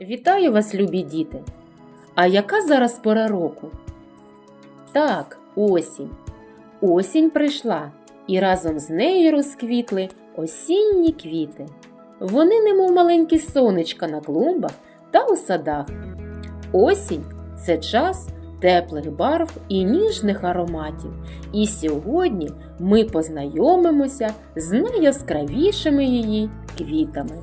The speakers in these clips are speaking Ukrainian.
Вітаю вас, любі діти! А яка зараз пора року? Так, осінь. Осінь прийшла, і разом з нею розквітли осінні квіти. Вони немов маленькі сонечка на клумбах та у садах. Осінь це час теплих барв і ніжних ароматів. І сьогодні ми познайомимося з найяскравішими її квітами.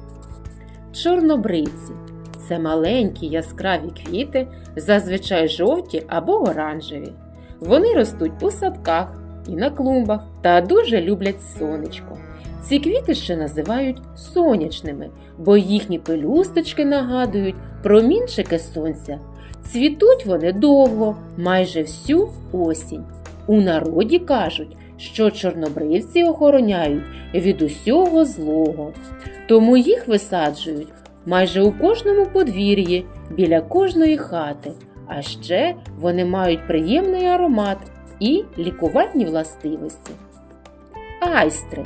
Чорнобривці це маленькі яскраві квіти, зазвичай жовті або оранжеві. Вони ростуть у садках і на клумбах та дуже люблять сонечко. Ці квіти ще називають сонячними, бо їхні пелюсточки нагадують промінчики сонця. Цвітуть вони довго, майже всю осінь. У народі кажуть, що чорнобривці охороняють від усього злого, тому їх висаджують майже у кожному подвір'ї, біля кожної хати. А ще вони мають приємний аромат і лікувальні властивості. Айстри.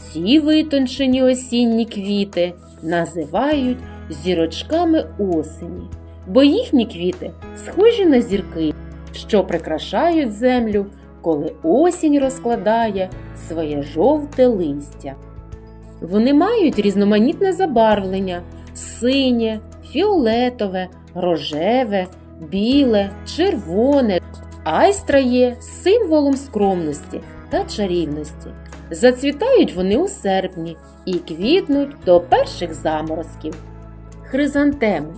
Ці витончені осінні квіти називають зірочками осені, бо їхні квіти схожі на зірки, що прикрашають землю, коли осінь розкладає своє жовте листя. Вони мають різноманітне забарвлення синє, фіолетове, рожеве, біле, червоне. Айстра є символом скромності та чарівності. Зацвітають вони у серпні і квітнуть до перших заморозків. Хризантеми.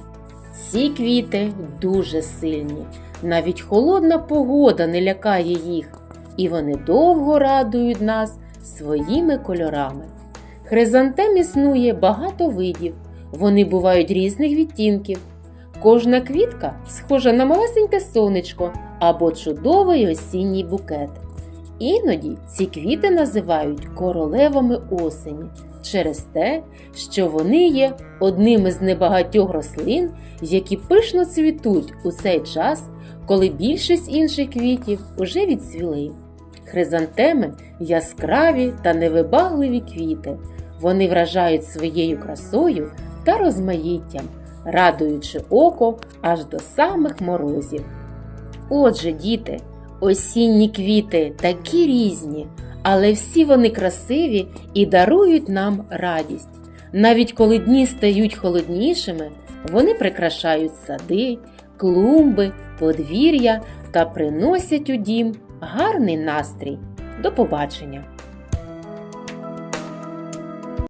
Ці квіти дуже сильні. Навіть холодна погода не лякає їх, і вони довго радують нас своїми кольорами. Хризантем існує багато видів, вони бувають різних відтінків. Кожна квітка схожа на малесеньке сонечко або чудовий осінній букет. Іноді ці квіти називають королевами осені через те, що вони є одними з небагатьох рослин, які пишно цвітуть у цей час, коли більшість інших квітів уже відцвіли. Хризантеми яскраві та невибагливі квіти. Вони вражають своєю красою та розмаїттям, радуючи око аж до самих морозів. Отже, діти, осінні квіти такі різні, але всі вони красиві і дарують нам радість. Навіть коли дні стають холоднішими, вони прикрашають сади, клумби, подвір'я та приносять у дім гарний настрій. До побачення!